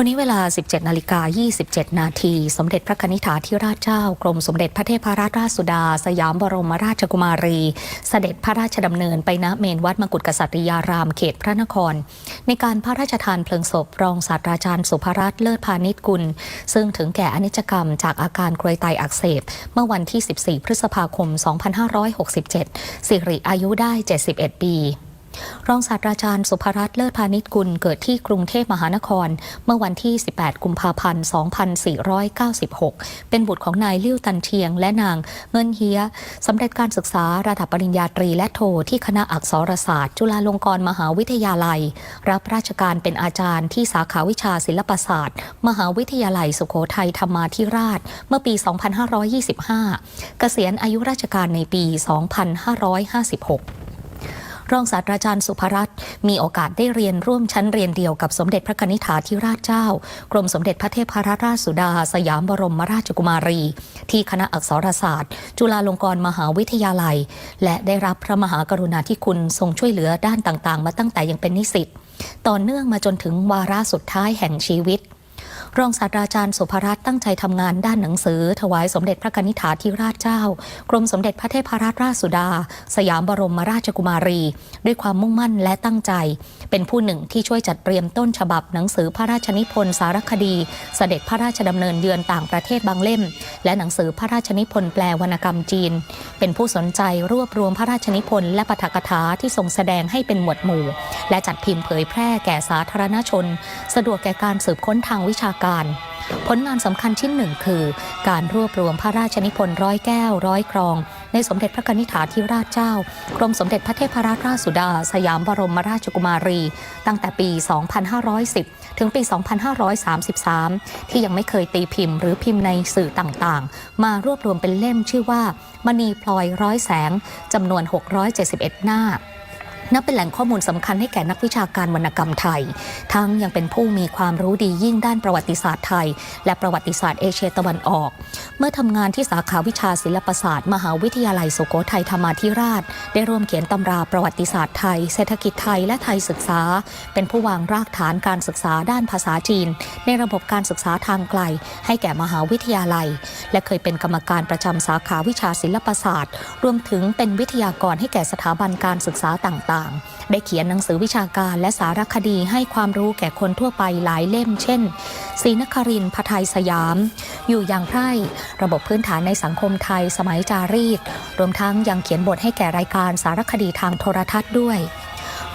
วันนี้เวลา 17นาฬิกา27 นาทีสมเด็จพระนิธิถาธิราชเจ้า กรมสมเด็จพระเทพรัตนราชสุดา สยามบรมราชกุมารี เสด็จพระราชดำเนินไปณเมนวัดมกุฎกษัตริยารามเขตพระนคร ในการพระราชทานเพลิงศพ รองศาสตราจารย์สุภรัตน์เลิศพาณิชกุล ซึ่งถึงแก่อนิจกรรมจากอาการกรวยไตอักเสบ เมื่อวันที่ 14 พฤษภาคม 2567 สิริอายุได้ 71 ปี รองศาสตราจารย์สุภรัตน์เลิศพาณิชกุลเกิดที่กรุงเทพมหานคร เมื่อวันที่ 18 กุมภาพันธ์ 2496 เป็นบุตรของนายลิ้วตันเชียง และนางเงินเฮียสำเร็จการศึกษาระดับปริญญาตรีและโทที่คณะอักษรศาสตร์ จุฬาลงกรณ์มหาวิทยาลัย รับราชการเป็นอาจารย์ที่สาขาวิชาศิลปศาสตร์ มหาวิทยาลัยสุโขทัยธรรมาธิราช เมื่อปี 2525 เกษียณอายุราชการในปี 2556 รองศาสตราจารย์สุภรัตน์มีโอกาสได้เรียนร่วมชั้นเรียนเดียวกับสมเด็จพระนิษฐาธิราชเจ้า กรมสมเด็จพระเทพรัตนราชสุดา สยามบรมราชกุมารี ที่คณะอักษรศาสตร์ จุฬาลงกรณ์มหาวิทยาลัย และได้รับพระมหากรุณาธิคุณทรงช่วยเหลือด้านต่างๆ มาตั้งแต่ยังเป็นนิสิตต่อเนื่องมาจนถึงวาระสุดท้ายแห่งชีวิต รองศาสตราจารย์สุภรัตน์ตั้งใจทำงานด้านหนังสือ ถวายสมเด็จพระนิษฐาธิราชเจ้า กรมสมเด็จพระเทพรัตนราชสุดา สยามบรมราชกุมารี ด้วยความมุ่งมั่นและตั้งใจ เป็นผู้หนึ่งที่ช่วยจัดเตรียมต้นฉบับหนังสือพระราชนิพนธ์สารคดี เสด็จพระราชดำเนินเยือนต่างประเทศบางเล่ม และหนังสือพระราชนิพนธ์แปลวรรณกรรมจีน เป็นผู้สนใจรวบรวมพระราชนิพนธ์และปฐกถาที่ทรงแสดงให้เป็นหมวดหมู่ และจัดพิมพ์เผยแพร่แก่สาธารณชน สะดวกแก่การสืบค้นทางวิชาการ ผลงานสำคัญชิ้นหนึ่งคือ การรวบรวมพระราชนิพนธ์ร้อยแก้วร้อยครอง ในสมเด็จพระนิษฐาธิราชเจ้า กรมสมเด็จพระเทพรัตนราชสุดา สยามบรมราชกุมารี ตั้งแต่ปี 2510 ถึงปี 2533 ที่ยังไม่เคยตีพิมพ์หรือพิมพ์ในสื่อต่างๆ มารวบรวมเป็นเล่มชื่อว่า มณีพลอยร้อยแสงจำนวน 671 หน้า นับเป็นแหล่งข้อมูลสำคัญให้แก่นักวิชาการวรรณกรรมไทย ทั้งยังเป็นผู้มีความรู้ดียิ่งด้านประวัติศาสตร์ไทย และประวัติศาสตร์เอเชียตะวันออก เมื่อทำงานที่สาขาวิชาศิลปศาสตร์ มหาวิทยาลัยสุโขทัยธรรมาธิราช ได้ร่วมเขียนตำราประวัติศาสตร์ไทย เศรษฐกิจไทยและไทยศึกษา เป็นผู้วางรากฐานการศึกษาด้านภาษาจีน ในระบบการศึกษาทางไกล ให้แก่มหาวิทยาลัย และเคยเป็นกรรมการประจำสาขาวิชาศิลปศาสตร์ รวมถึงเป็นวิทยากรให้แก่สถาบันการศึกษาต่างๆได้เขียนหนังสือวิชาการและสารคดีให้ความรู้แก่คนทั่วไปหลายเล่ม เช่นศรีนครินพไทยสยาม อยู่อย่างไพร่ระบบพื้นฐานในสังคมไทยสมัยจารีต รวมทั้งยังเขียนบทให้แก่รายการสารคดีทางโทรทัศน์ด้วย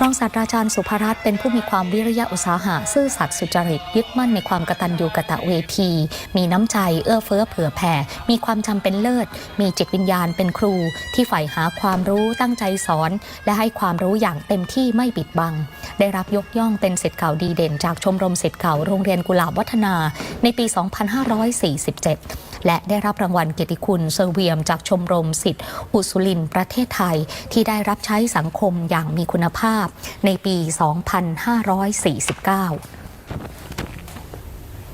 รองศาสตราจารย์สุภรัตน์เป็นผู้มีความวิริยะอุตสาหะ ซื่อสัตย์สุจริตยึดมั่นในความกตัญญูกะตะเวที มีน้ำใจเอื้อเฟื้อเผื่อแผ่ มีความจำเป็นเลิศ มีจิตวิญญาณเป็นครู ที่ใฝ่หาความรู้ตั้งใจสอน และให้ความรู้อย่างเต็มที่ไม่ปิดบัง ได้รับยกย่องเป็นศิษย์เก่าดีเด่น จากชมรมศิษย์เก่าโรงเรียนกุหลาบวัฒนา ในปี 2547 และได้รับรางวัลเกียรติคุณเซอร์เวียม จากชมรมสิทธิ์อุสุลินประเทศไทย ที่ได้รับใช้สังคมอย่างมีคุณภาพาพในปี 2549